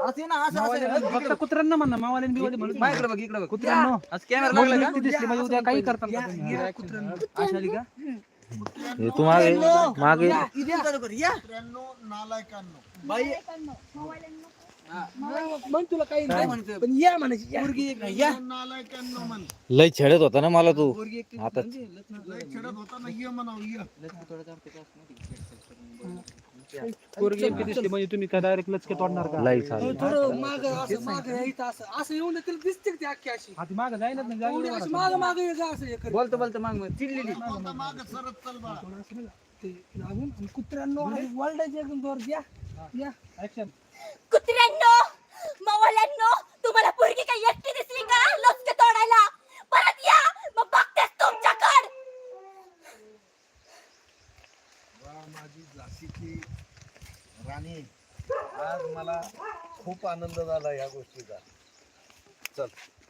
असे ना असं असं फक्त कुत्र्यांना म्हणा मावाले बिवाले म्हणत बघ, इकडे बघ इकडे बघ. कुत्र्यांनो. आज कॅमेरा मग लागला व्यक्ती दिसली म्हणजे उद्या काही करता का अशा आली का? हे तू मागे मागे बाई मग तुला काही काय म्हणतोय? पण या म्हणायची पोरगी एक या. लय छेडत होता ना मला तू. पोरगी म्हणजे तुम्ही काय डायरेक्ट लचके तोडणार का? लय चालू थोडं माग असं माग यायचं असं असं येऊन तिला दिसते का ती अख्खी अशी. हाती माग जायला नाही एवढी जायला अशी माग माग जा असं हे करत. बोलतो बोलतो मग मग. चिडलेली. ते लागून आणि कुत्र्यांनो आणि वरडायचे एकदम जोर द्या. या. ऍक्शन कुत्र्यांनो मवाल्यांनो तुम्हाला पोरगी काही एकटी दिसली का लचके तोडायला परत या मग बघतेस तुमच्याकड माझी झाशीची राणी आज मला खूप आनंद झाला या गोष्टीचा.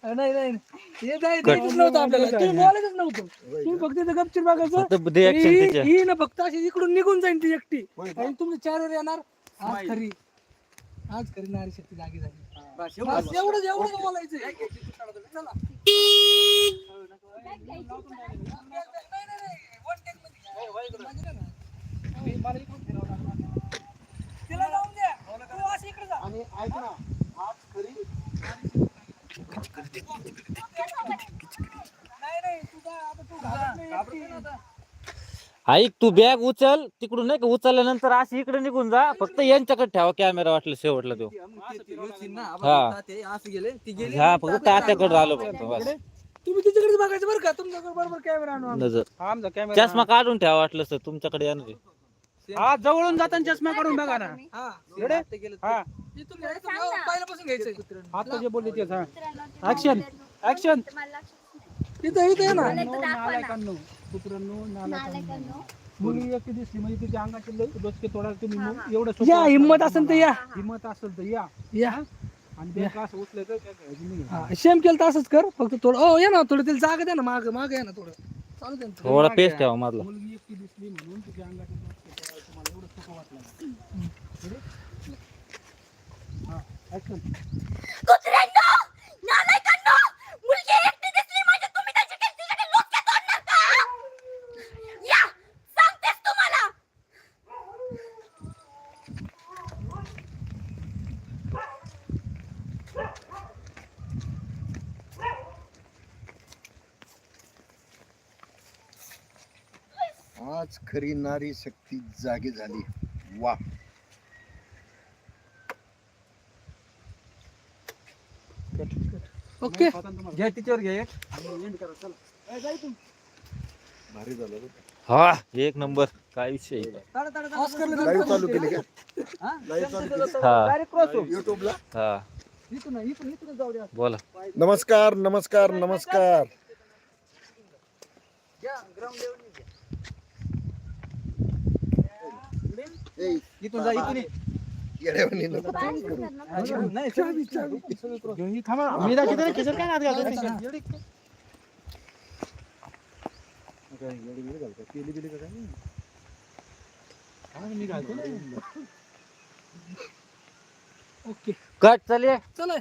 नाही नाही हे जाय- जायचंच नव्हतं आपल्याला. तुम्ही बोलायचंच नव्हतं. तुम्ही फक्त इथं गपचीप बघायचं फक्त दे ऍक्शन ही त्याच्या. ही ना फक्त अशी इकडून निघून जाईल ती एकटी. आणि तुमच्या चेहऱ्यावर येणार. आज खरी. आज खरी नारी शक्ती जागी झाली. बस, एवढंच एवढंच बोलायचं चला जाऊन द्या तू असं इकडे जा आणि ऐक ना आज खरी नाही नाही तू जा आता तू घाबरत नाही एकटी. ऐक तू बॅग उचल तिकडून नाही का उचलल्यानंतर अशी इकडे निघून जा फक्त यांच्याकडे ठेवा कॅमेरा वाटलं शेवटला तो हा. हा फक्त तात्याकडे आलो फक्त बस तुम्ही तिच्याकडे बघायचं बरं का तुमच्याकडे बरोबर कॅमेरा आणू आम्ही. नजर हा आमचा कॅमेरा चष्मा काढून ठेवा वाटलं तर तुमच्याकडे येणार आहे. हा जवळून जाताना चष्मा काढून बघा ना. हा. ते गेलं हा. इथून घ्यायचं गाव पहिल्यापासून घ्यायचंय. आता जे बोलले तेच हा. ऍक्शन ऍक्शन इथं इथं ये ना. नालायकांनो कुत्र्यांनो नालायकांनो मुली एकटी दिसली म्हणजे तिच्या अंगाचे ल- लोचके तोडायला तुम्ही मग एवढं सोपं या वाटतं. हिंमत असेल तर या. हिंमत असेल तर या. या. आणि बँक असं उचलायचं काय करायचं? नाही. हा, शेम केलं तर असंच कर. फक्त थोडं ओ या ना थोडं तिला जागा द्या ना माग माग या ना थोडं. चालू दे ना थोडं. थोडा पेस्ट ठेवा मधला. मुलगी एकटी दिसली म्हणून तिच्या अंगाचे लोचके तोडायला तुम्हाला एवढं सोपं वाटलं हा ऍक्शन कुत्र्यांनो नालायकांनो मुलगी एकटी दिसली म्हणजे तुम्ही त्याची काही तिच्याकडे लचके तोडणार का या सांगतेस तुम्हाला आज खरी नारी शक्ती जागी झाली. वा. ओके. घ्या तिच्यावर घ्या एक. भारी झालं बरं. हा एक नंबर. काय विषय चालू केली का? लाईव्ह चालू केली. हा Direct cross हो. युट्यूबला इथून इथून इथून जाऊ द्या. बोला. नमस्कार नमस्कार नमस्कार. इथून जा इथून ये. मी दाखवतो काय हात घालतो? हा, मी घालतो. ओके. कट चले चला.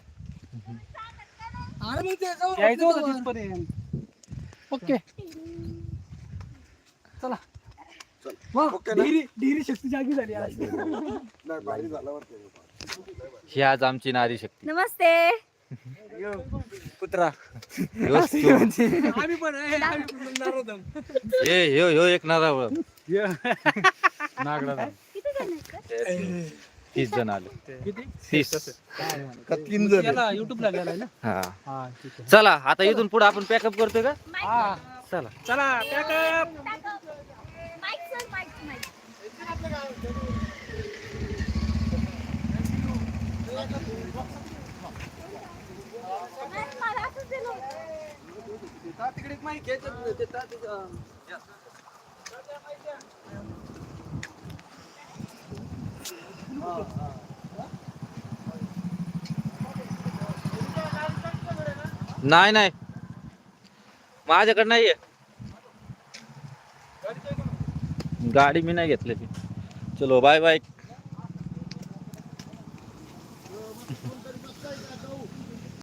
अरे ते ओके. चला. वा ओके ना? ढिरी ढिरी शक्ती जागी झाली आज. नाही, भारी झालं बरं का. ही आज आमची नारी शक्ती. नमस्ते. कुत्रा. ह्योच तो. आम्ही पण आहे, आम्ही पण म्हणणार होतो. हे ह्यो ह्यो एक नारळ नागडा तीस. जण आले. किती? तीस. का तीन जण? याला युट्यूबला गेलाय ना? हा. हा ठीक चला आता इथून पुढे आपण पॅकअप करतोय का? हा चला. चला pack up mike sir mike mike मला असंच दिलं होतं. ता तिकडे एक माहिती घ्यायचं ते ता तिथं, अं, या. नाही नाही माझ्याकडे नाहीये गाडी मी नाही घेतली चलो बाय बाय